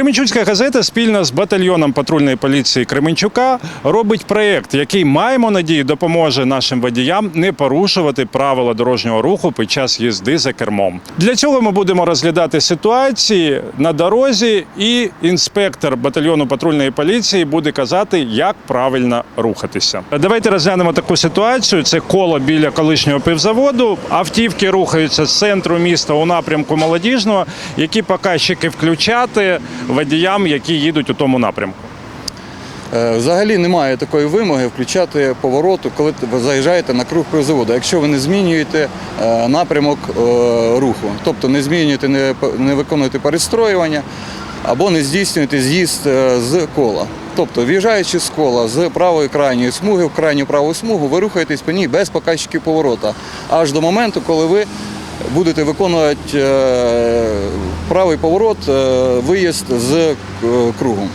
Кременчуцька газета спільно з батальйоном патрульної поліції Кременчука робить проєкт, який маємо надію допоможе нашим водіям не порушувати правила дорожнього руху під час їзди за кермом. Для цього ми будемо розглядати ситуації на дорозі, і інспектор батальйону патрульної поліції буде казати, як правильно рухатися. Давайте розглянемо таку ситуацію. Це коло біля колишнього пивзаводу. Автівки рухаються з центру міста у напрямку молодіжного. Які показчики включати водіям, які їдуть у тому напрямку? Е, Взагалі немає такої вимоги включати повороту, коли ви заїжджаєте на круг пивзаводу, якщо ви не змінюєте е, напрямок е, руху, тобто не змінюєте, не, виконуєте перестроювання або не здійснюєте з'їзд з кола. Тобто, в'їжджаючи з кола з правої крайньої смуги в крайню праву смугу, ви рухаєтесь по ній без показчиків поворота, аж до моменту, коли ви будете виконувати правий поворот, е, виїзд з кругу. кругом.